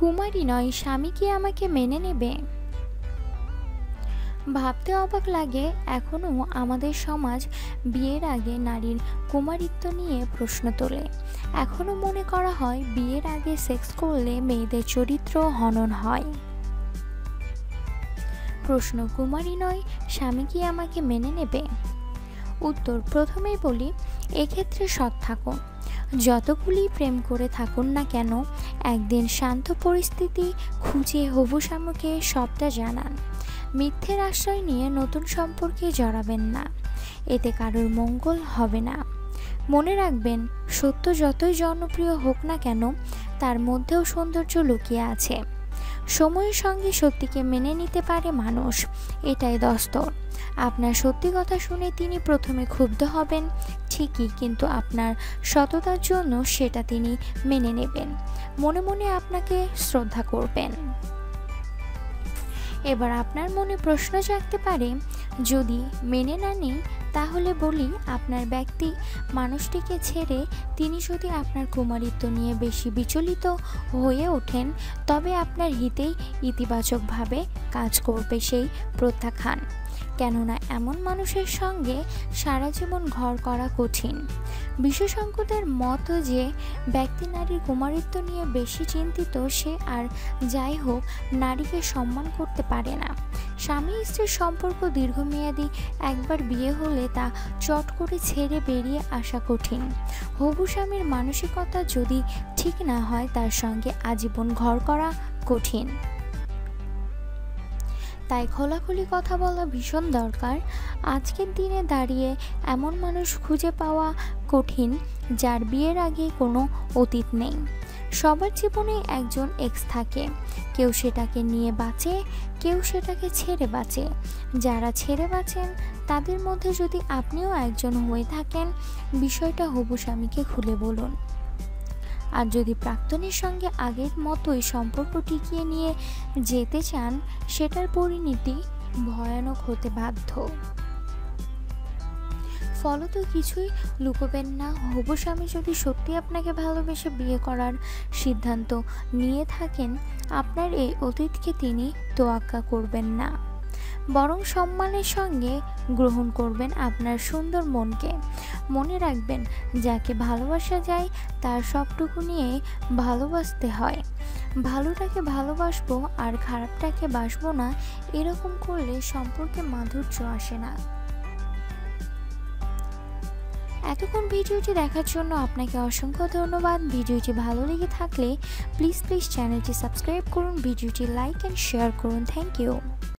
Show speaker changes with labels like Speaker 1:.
Speaker 1: কুমারী নয়, স্বামী কি আমাকে মেনে নেবে? ভাবতে অবাক লাগে এখনও আমাদের সমাজ বিয়ের আগে নারীর কুমারিত্ব নিয়ে প্রশ্ন তোলে। এখনও মনে করা হয়, বিয়ের আগে সেক্স করলে মেয়েদের চরিত্র হনন হয়। প্রশ্ন, কুমারী নয়, স্বামী কি আমাকে মেনে নেবে? উত্তর, প্রথমেই বলি, এক্ষেত্রে সৎ থাকুন। যতগুলি প্রেম করে থাকুন না কেন, একদিন শান্ত পরিস্থিতি খুঁজে হবু স্বামীকে সবটা জানান। মিথ্যের আশ্রয় নিয়ে নতুন সম্পর্কে জড়াবেন না। এতে কারোর মঙ্গল হবে না। মনে রাখবেন, সত্য যতই জনপ্রিয় হোক না কেন, তার মধ্যেও সৌন্দর্য লুকিয়ে আছে। সময়ের সঙ্গে সত্যিকে মেনে নিতে পারে মানুষ, এটাই দস্তর। আপনার সত্যি কথা শুনে তিনি প্রথমে ক্ষুব্ধ হবেন ঠিকই, কিন্তু আপনার সততার জন্য সেটা তিনি মেনে নেবেন। মনে মনে আপনাকে শ্রদ্ধা করবেন। এবার আপনার মনে প্রশ্ন জাগতে পারে, যদি মেনে না নেই, তাহলে বলি আপনার ব্যক্তি মানুষটিকে ছেড়ে তিনি যদি আপনার কুমারিত্ব নিয়ে বেশি বিচলিত হয়ে ওঠেন, তবে আপনার হিতেই ইতিবাচকভাবে কাজ করবে সেই প্রত্যাখ্যান। কেননা এমন মানুষের সঙ্গে সারা জীবন ঘর করা কঠিন। বিশেষজ্ঞদের মত যে, ব্যক্তি নারীর কুমারিত্ব নিয়ে বেশি চিন্তিত, সে আর যাই হোক, নারীকে সম্মান করতে পারে না। স্বামী স্ত্রীর সম্পর্ক দীর্ঘমেয়াদী, একবার বিয়ে হলে তা চট করে ছেড়ে বেরিয়ে আসা কঠিন। হবু স্বামীর মানসিকতা যদি ঠিক না হয়, তার সঙ্গে আজীবন ঘর করা কঠিন। তাই খোলাখুলি কথা বলা ভীষণ দরকার। আজকের দিনে দাঁড়িয়ে এমন মানুষ খুঁজে পাওয়া কঠিন, যার বিয়ের আগে কোনো অতীত নেই। সবার জীবনে একজন এক্স থাকে। কেউ সেটাকে নিয়ে বাঁচে, কেউ সেটাকে ছেড়ে বাঁচে। যারা ছেড়ে বাঁচেন, তাদের মধ্যে যদি আপনিও একজন হয়ে থাকেন, বিষয়টা হবু স্বামীকে খুলে বলুন। আর যদি প্রাক্তনের সঙ্গে আগের মতোই সম্পর্ক টিকিয়ে নিয়ে যেতে চান, সেটার পরিণতি ভয়ানক হতে বাধ্য। ফলত কিছুই লুকোবেন না। হবু স্বামী যদি সত্যি আপনাকে ভালোবেসে বিয়ে করার সিদ্ধান্ত নিয়ে থাকেন, আপনার এই অতীতকে তিনি তোয়াক্কা করবেন না। বরং সম্মানের সঙ্গে গ্রহণ করবেন আপনার সুন্দর মনকে। মনে রাখবেন, যাকে ভালোবাসা যায়, তার সবটুকু নিয়ে ভালোবাসতে হয়। ভালোটাকে ভালোবাসবো আর খারাপটাকে বাসবো না, এরকম করলে সম্পর্কে মাধুর্য আসে না। এতক্ষণ ভিডিওটি দেখার জন্য আপনাকে অসংখ্য ধন্যবাদ। ভিডিওটি ভালো লেগে থাকলে প্লিজ প্লিজ চ্যানেলটি সাবস্ক্রাইব করুন, ভিডিওটি লাইক অ্যান্ড শেয়ার করুন। Thank you